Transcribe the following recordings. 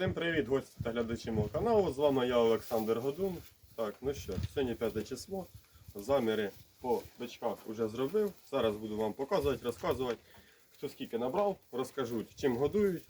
Всім привіт, гості та глядачі мого каналу. З вами я Олександр Годун. Так, ну що, сьогодні 5 число. Заміри по бичках вже зробив. Зараз буду вам показувати, розказувати, хто скільки набрав, розкажуть, чим годують.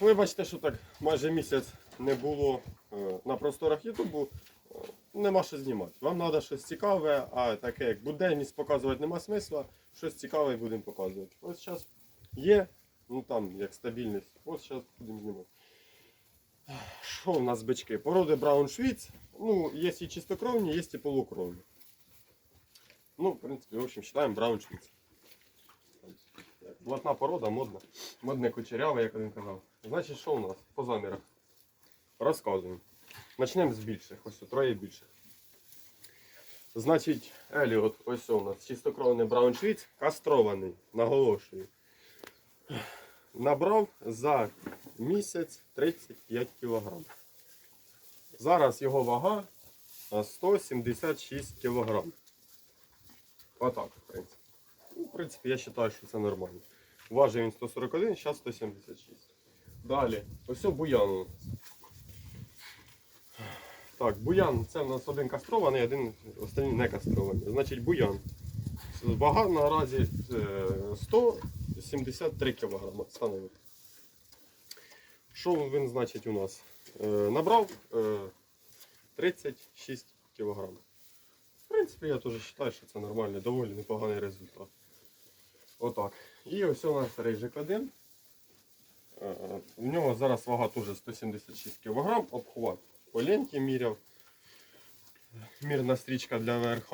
Ви бачите, що так майже місяць не було е, на просторах Ютубу. Е, Нема що знімати. Вам треба щось цікаве, а таке як буденність показувати нема смисла. Щось цікаве будемо показувати. Ось зараз є, ну там як стабільність. Ось зараз будемо знімати. Що у нас бички? Породи Брауншвіц. Ну, є і чистокровні, є і полукровні. Ну, в принципі, в общем, считаем Брауншвіц. Блатна порода, модна. Модне кучеряве, як він казав. Значить, що у нас по замірах? Розказуємо. Почнемо з більших. Ось троє більших. Значить, Еліот, ось у нас чистокровний Брауншвіц, кастрований, наголошую. Набрав за місяць 35 кг. Зараз його вага 176 кг. Отак, в принципі. Ну, в принципі, я вважаю, що це нормально. Важив він 141, зараз 176. Далі, ось буян. Так, буян це в нас один кастрований, один останній не кастрований. Значить, буян. Вага наразі е, 173 кг становить. Що він значить у нас? Е, набрав е, 36 кг. В принципі, я теж вважаю, що це нормальний, доволі непоганий результат. Отак. І ось у нас рейжик один. Е, В нього зараз вага теж 176 кг, обхват по ленті міряв. Мірна стрічка для ВРХ.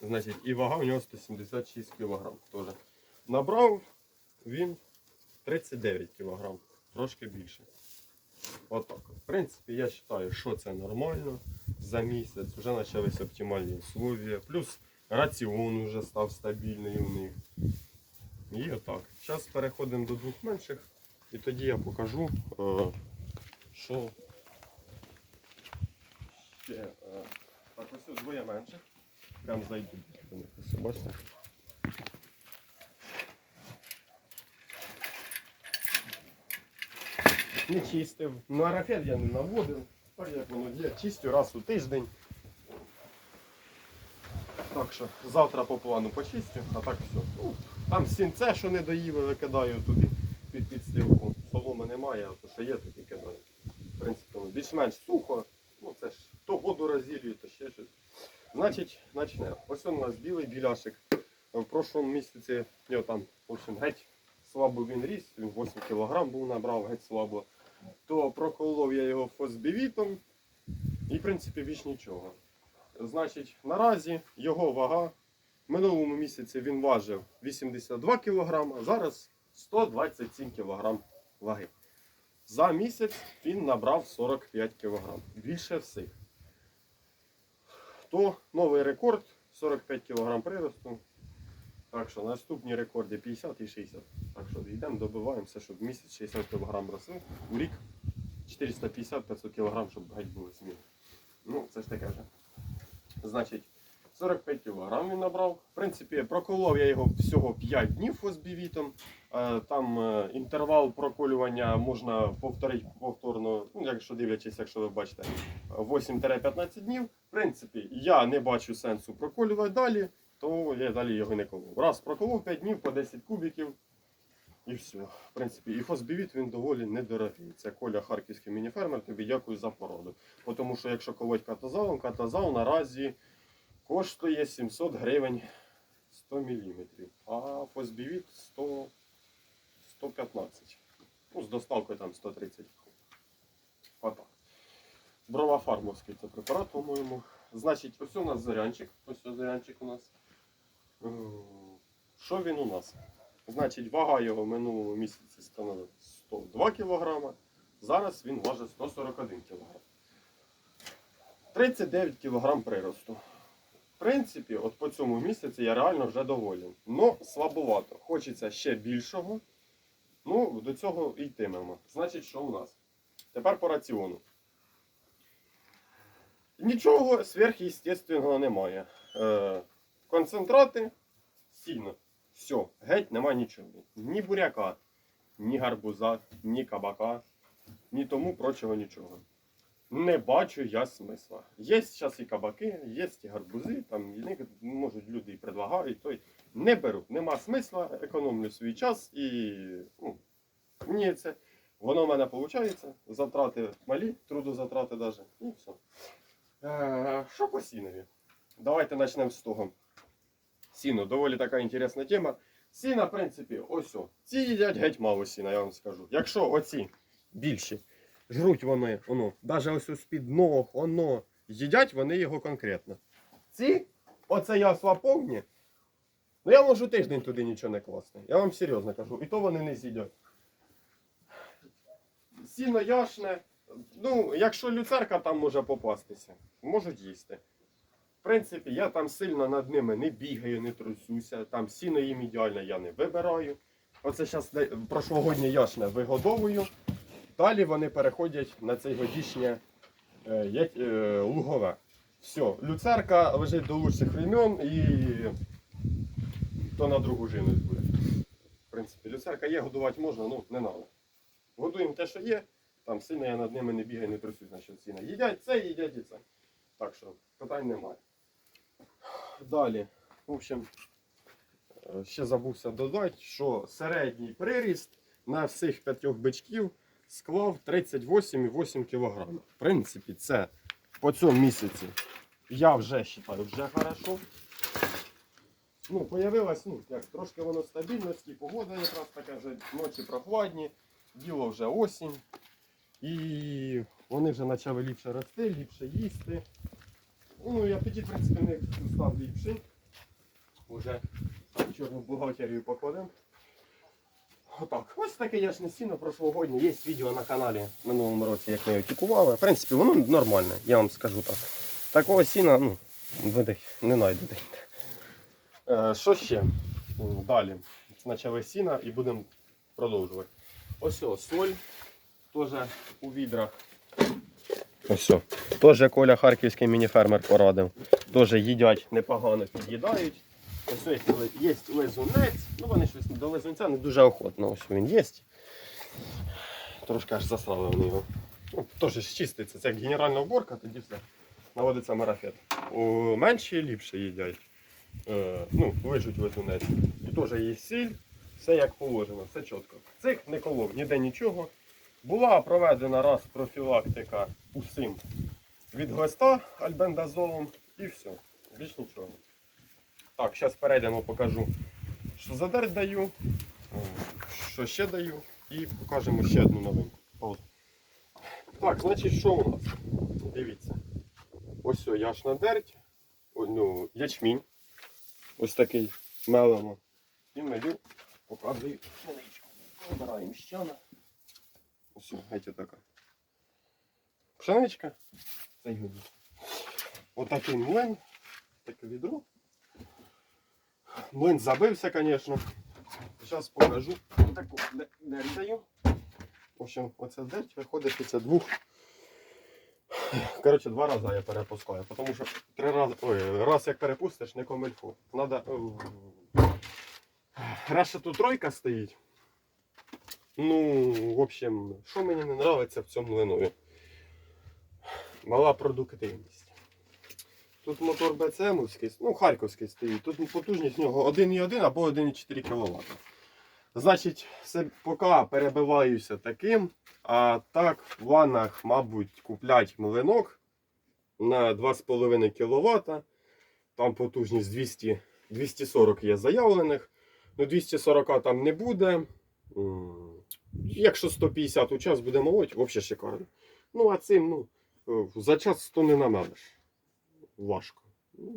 Значить, і вага у нього 176 кг теж. Набрав він 39 кг, трошки більше. Отак. В принципі, я вважаю, що це нормально. За місяць вже почались оптимальні условия. Плюс раціон вже став стабільний у них. І отак. Зараз переходимо до двох менших. І тоді я покажу, е, що ще. е, Так, ось двоє менших. Прям. Ось, бачите? Не чистив. На арафет я не наводив. Так як воно є, чистю раз у тиждень. Так що завтра по плану почистю, а так все. Ну, там сінце, що не доїв, викидаю туди під підстилку. Соломи немає, а то що є, то і кидаю. В принципі, ну, більш-менш сухо. Ну це ж то воду розділює, то ще щось. Значить, почнемо. Ось у нас білий біляшик. В прошлому місяці його там, в общем, геть слабо він ріс, він 8 кг був набрав, геть слабо. То проколов я його фосбівітом і, в принципі, більш нічого. Значить, наразі його вага. В минулому місяці він важив 82 кг, а зараз 127 кг ваги. За місяць він набрав 45 кг. Більше всіх. То новий рекорд 45 кг приросту. Так що наступні рекорди 50 і 60. Так що йдемо, добиваємося, щоб місяць 60 кг росли. У рік 450-500 кг, щоб геть були зміни. Ну, це ж таке вже. Значить, 45 кг він набрав. В принципі, проколов я його всього 5 днів фосбівітом. Е, Там е, інтервал проколювання можна повторити повторно, ну, якщо дивлячись, якщо ви бачите, 8-15 днів. В принципі, я не бачу сенсу проколювати далі, то я далі його не колов. Раз проколов 5 днів по 10 кубиків. І все. В принципі, і фосбівіт він доволі недорогий. Це Коля Харківський мініфермер, тобі дякую за породу. Тому що якщо колоть катазалом, катазал наразі коштує 700 гривень 100 мм, а фосбівіт 100, 115. Ну, з доставкою там 130. Отак. Брова фармовський це препарат, по-моєму. Значить, ось у нас зарянчик. Ось зарянчик у нас. Що він у нас? Значить, вага його в минулому місяці становила 102 кг. Зараз він важить 141 кг. 39 кг приросту. В принципі, от по цьому місяці я реально вже доволен. Но слабовато. Хочеться ще більшого. Ну, до цього і йтимемо. Значить, що у нас? Тепер по раціону. Нічого сверхъестественного немає. Е, концентрати, сіно. Все, геть нема нічого. Ні буряка, ні гарбуза, ні кабака. ні тому прочого нічого. Не бачу я смисла. Є зараз і кабаки, є і гарбузи, там можуть люди і предлагають, той не беру. Нема смисла, економлю свій час і ну, мені це. Воно в мене виходить, затрати малі, трудозатрати навіть, і все. Що по сінові? Давайте почнемо з того. Сіно, доволі така інтересна тема. Сіна, в принципі, ось о. Ці їдять геть мало сіна, я вам скажу. Якщо оці більші, жруть вони, воно, навіть ось ось під ног, воно, їдять вони його конкретно. Ці, оце ясла повні, ну я можу тиждень туди нічого не класти. Я вам серйозно кажу, і то вони не з'їдять. Сіно яшне, ну, якщо люцерка там може попастися, можуть їсти. В принципі, я там сильно над ними не бігаю, не трусюся. Там сіно їм ідеально я не вибираю. Оце зараз прошлогоднє яшне вигодовую. Далі вони переходять на цей годішнє е, е, лугове. Все, люцерка лежить до лучших времен і то на другу живність буде. В принципі, люцерка є, годувати можна, ну не треба. Годуємо те, що є, там сильно я над ними не бігаю, не трусюсь, значить ціна. Їдять це, їдять і це. Так що питань немає. Далі, в общем, е, ще забувся додати, що середній приріст на всіх п'ятьох бичків склав 38,8 кг. В принципі, це по цьому місяці я вже вважаю, вже хорошо. Ну, появилось, ну, як, трошки воно стабільності, погода якраз така вже ночі прохладні, діло вже осінь. І вони вже почали ліпше рости, ліпше їсти. Ну, і апетит, в принципі, них став ліпший. Уже чорну бухгалтерію покладемо. Отак. Ось таке яшне сіно прошлогоднє. Є відео на каналі в минулому році, як ми його тікували. В принципі, воно нормальне, я вам скажу так. Такого сіна, ну, ви не знайдете. Е, що ще? Далі. Почали сіна і будемо продовжувати. Ось о, соль. Теж у відрах. Ось. Теж Коля харківський мініфермер порадив. Теж їдять непогано, під'їдають. Є, лизунець. Ну вони щось до лизунця не дуже охотно. Ось він є. Трошки аж засрали вони його. Ну, теж чиститься. Це як генеральна уборка, тоді все. Наводиться марафет. Менші ліпше їдять. Е, ну, вижуть лизунець. І теж є сіль, все як положено, все чітко. Цих не колов, ніде нічого. Була проведена раз профілактика усім від глиста альбендазолом і все. Більш нічого. Так, зараз перейдемо, покажу, що за дерть даю, що ще даю, і покажемо ще одну новинку. От. Так, значить, що у нас? Дивіться. Ось яшна дерть, ну, ячмінь. Ось такий мелемо. І мелю, показую пшеничку. Вибираємо щана. Ось, геть така. Пшеничка. Цей годі. Отакий млин, таке відро. Млин забився, звісно. Зараз покажу таку де- дерть даю. В общем, оця дерть виходить після двох. Коротше, два рази я перепускаю, тому що три рази. Ой, раз як перепустиш, не комильфу. Надо. е, Раша тут тройка стоїть. Ну, в общем, що мені не подобається в цьому млинові? Мала продуктивність. Тут мотор БЦМовський, ну, Харківський стоїть. Тут потужність в нього 1,1 або 1,4 кВт. Значить, це поки перебиваюся таким, а так в ваннах, мабуть, куплять млинок на 2,5 кВт. Там потужність 200, 240 є заявлених. Ну, 240 там не буде. Якщо 150 у час буде молоть, взагалі шикарно. Ну, а цим, ну, е, за час 100 не намелиш. Важко.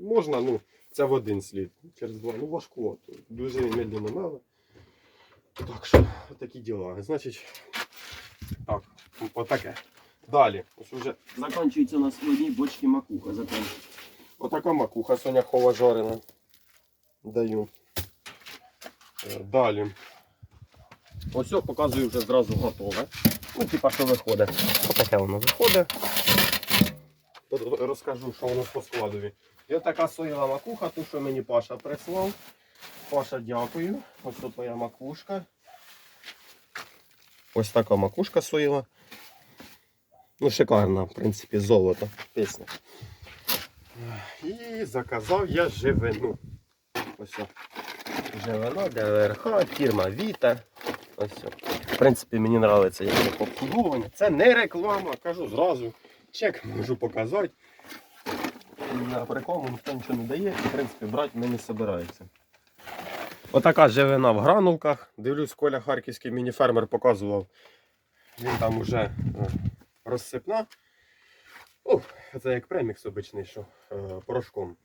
Можна, ну, це в один слід. Через два. Ну, важко. Дуже медленно меле. Так що, такі діла. Значить, так, отаке. Далі. Ось вже закінчується нас в одній макуха. Закінчується. Отака макуха соняхова жарена. Даю. Е, Далі. Ось показую вже зразу готове. Ну, типа, що виходить. Отаке воно виходить. От Розкажу, що воно по складові. І така соєва макуха, ту, що мені Паша прислав. Паша, дякую. Ось тут твоя макушка. Ось така макушка соєва. Ну, шикарна, в принципі, золото. Пісня. І заказав я живину. Ось. Живина ДВРХ, фірма Віта. Ось. В принципі, мені подобається як обслуговування. Це не реклама, кажу зразу. Чек можу показати. На рекламу ніхто нічого не дає, в принципі, брати ми не збирається. Отака живина в гранулках. Дивлюсь, Коля Харківський мініфермер показував. Він там уже е, розсипна. О, це як премікс обичний, що е, порошком.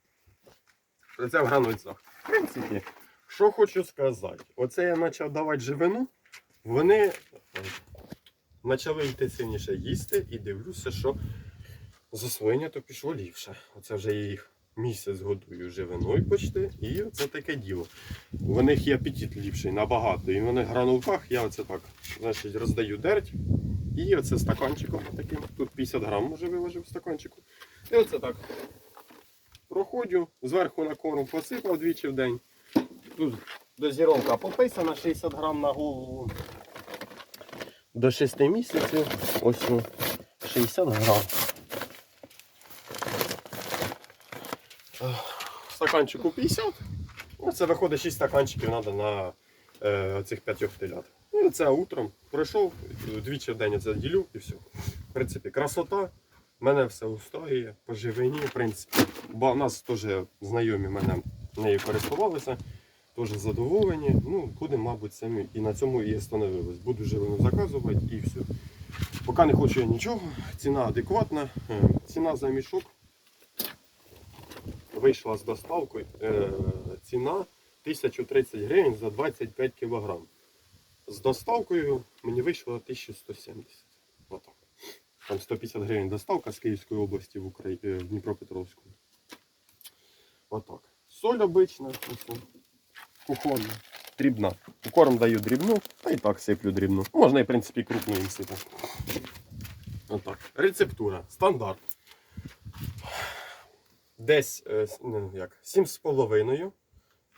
Це в гранульцях. В принципі, що хочу сказати. Оце я почав давати живину. Вони е, почали інтенсивніше їсти і дивлюся, що засвоєння то пішло ліпше. Оце вже я їх місяць годую живиною почти. І це таке діло. У них є апетит ліпший набагато. І вони гранулках я оце так значить, роздаю дерть. І оце стаканчиком таким. Тут 50 грам може виложив стаканчику. І оце так. Проходжу, зверху на корм посипав двічі в день. Тут дозіровка пописана 60 грам на голову. До 6 місяців. Ось 60 грам. Стаканчику 50. Ну, це виходить 6 стаканчиків треба на е, цих п'ятьох телят. Ну, це утром пройшов, двічі в день це ділю і все. В принципі, красота. Мене все устроює по живині, в принципі. Бо у нас теж знайомі мене нею користувалися, теж задоволені. Ну, будемо, мабуть, самі. І на цьому і остановились. Буду живину заказувати і все. Поки не хочу я нічого, ціна адекватна. Е, Ціна за мішок вийшла з доставкою. Е, Ціна 1030 гривень за 25 кг. З доставкою мені вийшло 1170. Отак. Там 150 гривень доставка з Київської області в, Украї... е, в Дніпропетровську. Отак. Соль обична, кухонна, дрібна. У корм даю дрібну, а і так сиплю дрібну. Можна і в принципі крупну їм сипати. Отак. Рецептура. Стандарт. Десь е, як, 7,5.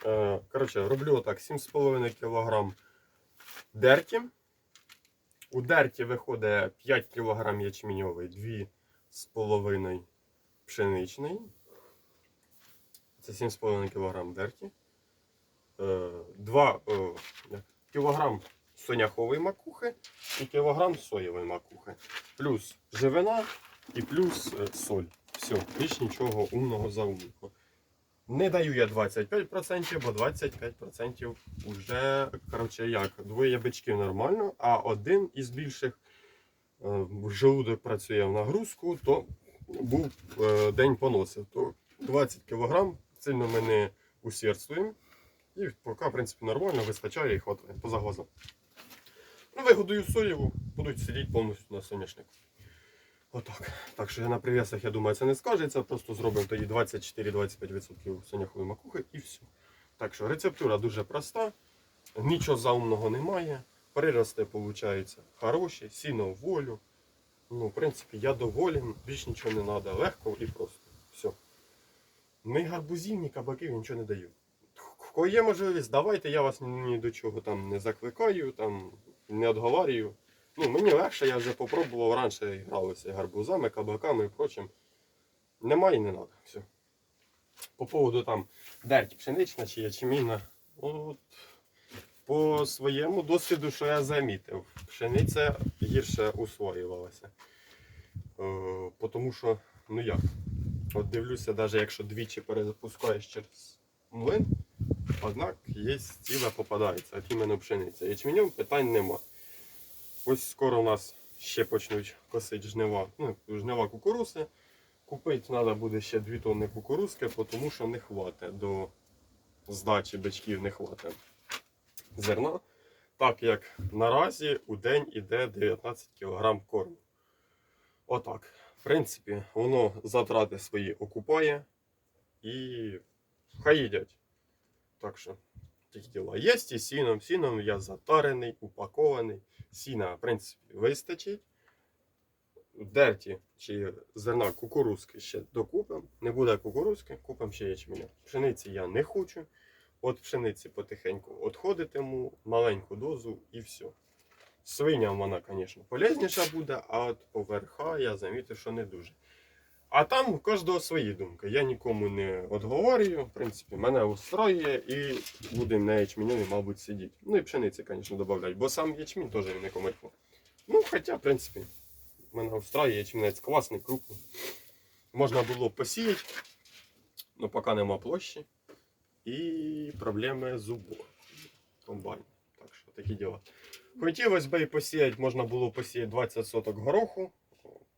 Е, Коротше, роблю отак 7,5 кг дерті. У дерті виходить 5 кг ячменьовий, 2,5 пшеничний. Це 7,5 кг дерті. 2 кг соняхової макухи і кілограм соєвої макухи. Плюс живина і плюс е, соль. Все, більш нічого умного за умнику. Не даю я 25%, бо 25% вже, коротше, як, двоє бичків нормально, а один із більших е, желудок працює в нагрузку, то був е, день поносив. То 20 кг сильно ми не усердствуємо. І поки, в принципі, нормально, вистачає і хватає поза глазом. Ну, вигодую соєву, будуть сидіти повністю на соняшнику. Отак. Так що я на прив'ясах, я думаю, це не скажеться. Просто зробимо тоді 24-25% соняхової макухи і все. Так що рецептура дуже проста, нічого заумного немає. Прирости, виходить, хороші, сіно волю. Ну, в принципі, я доволен, більш нічого не треба, легко і просто. Все. Ні гарбузів, ні кабаків, нічого не даю. В кого є можливість, давайте, я вас ні, до чого там не закликаю, там, не відговарюю. Ну, мені легше, я вже попробував раніше гралися гарбузами, кабаками і прочим. Немає і не треба. Все. По поводу там дерть пшенична чи ячмінна. От, по своєму досвіду, що я замітив, пшениця гірше усвоювалася. Е, тому що, ну як, от дивлюся, навіть якщо двічі перезапускаєш через млин, однак є ціле попадається, от іменно пшениця. Ячменем питань нема. Ось скоро у нас ще почнуть косити жнива, ну, жнива кукурузи. Купити треба буде ще 2 тонни кукурузки, тому що не хватить до здачі бичків не хватить зерна. Так як наразі у день іде 19 кг корму. Отак. В принципі, воно затрати свої окупає і хай їдять. Так що такі діла. Є і сіном. Сіном я затарений, упакований. Сіна, в принципі, вистачить. Дерті чи зерна кукурузки ще докупимо. Не буде кукурузки, купимо ще ячменя. Пшениці я не хочу. От пшениці потихеньку відходитиму, маленьку дозу і все. Свиням вона, звісно, полезніша буде, а от по верха я замітив, що не дуже. А там у кожного свої думки. Я нікому не отговорюю. В принципі, мене устроює і будемо на ячменю, мабуть, сидіти. Ну і пшениці, звісно, додати, бо сам ячмінь теж не комильфо. Ну, хоча, в принципі, мене устроює ячмінець класний, крупний. Можна було посіяти, але поки нема площі. І проблеми з уборкою комбайн. Так що такі діла. Хотілося б і посіяти, можна було посіяти 20 соток гороху,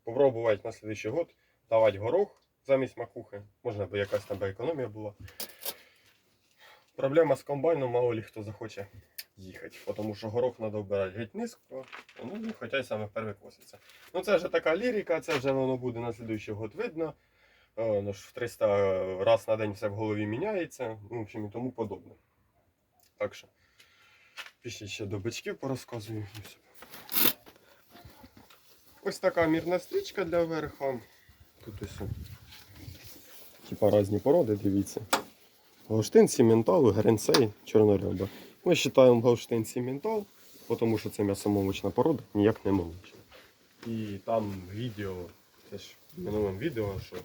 попробувати на слідчий год давати горох замість макухи. Можна б якась там би економія була. Проблема з комбайном, мало ли хто захоче їхати, тому що горох треба вбирати геть низько, ну, хоча й саме перший коситься. Ну це вже така лірика, це вже воно буде на слідуючий год видно. Е, Ну ж в 300 раз на день все в голові міняється, ну, в общем, і тому подобне. Так що, пішли ще до бичків порозказую. Ось така мірна стрічка для верха. Тут ось типа різні породи, дивіться. Гаустин, сіментал, гренцей, чорноряба. Ми вважаємо гаустин сіментал, тому що це м'ясомолочна порода, ніяк не молочна. І там відео, це ж в минулому відео, що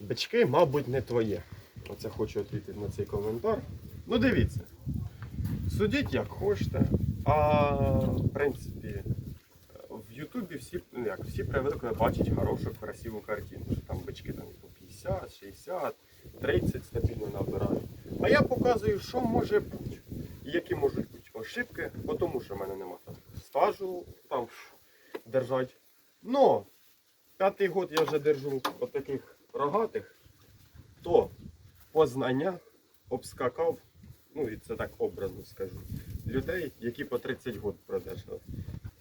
бички, мабуть, не твоє. Оце хочу відповідати на цей коментар. Ну дивіться. Судіть як хочете. А в принципі, Ютубі всі, ну як, всі привикли бачити хорошу, красиву картину. Що там бички там по 50, 60, 30 стабільно набирають. А я показую, що може бути. Які можуть бути ошибки, бо тому що в мене нема там стажу там держать. Но п'ятий год я вже держу от рогатих, то по знаннях обскакав, ну і це так образно скажу, людей, які по 30 год продержали.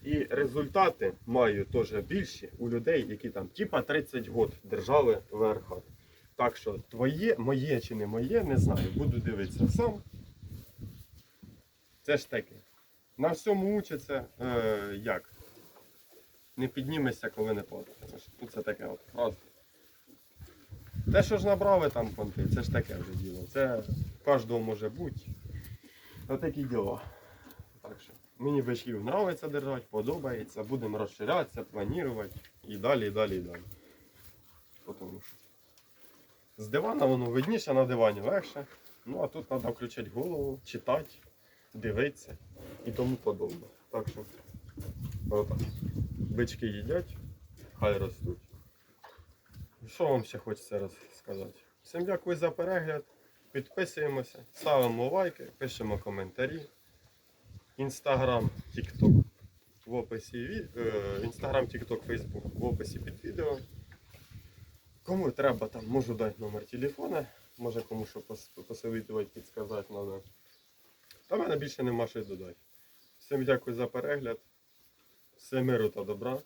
І результати маю теж більші у людей, які там типа 30 год держали ВРХ. Так що твоє, моє чи не моє, не знаю. Буду дивитися сам. Це ж таке. На всьому учиться е, як? Не піднімешся, коли не падає. Ну, це таке от фраза. Те, що ж набрали там понти, це ж таке вже діло. Це кожного може бути. Отакі діла. Мені бичків подобається держати, подобається. Будемо розширятися, планувати і далі, і далі, і далі. Потому що з дивана воно видніше, на дивані легше. Ну а тут треба включати голову, читати, дивитися і тому подобне. Так що отак. Бички їдять, хай ростуть. Що вам ще хочеться розказати? Всім дякую за перегляд. Підписуємося, ставимо лайки, пишемо коментарі. Інстаграм, Тікток в описі Інстаграм, Тікток, Фейсбук в описі під відео. Кому треба, там можу дати номер телефона, може кому що пос- посовітувати, підсказати треба. Та в мене більше нема що додати. Всім дякую за перегляд. Все миру та добра.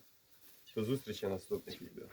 До зустрічі в наступних відео.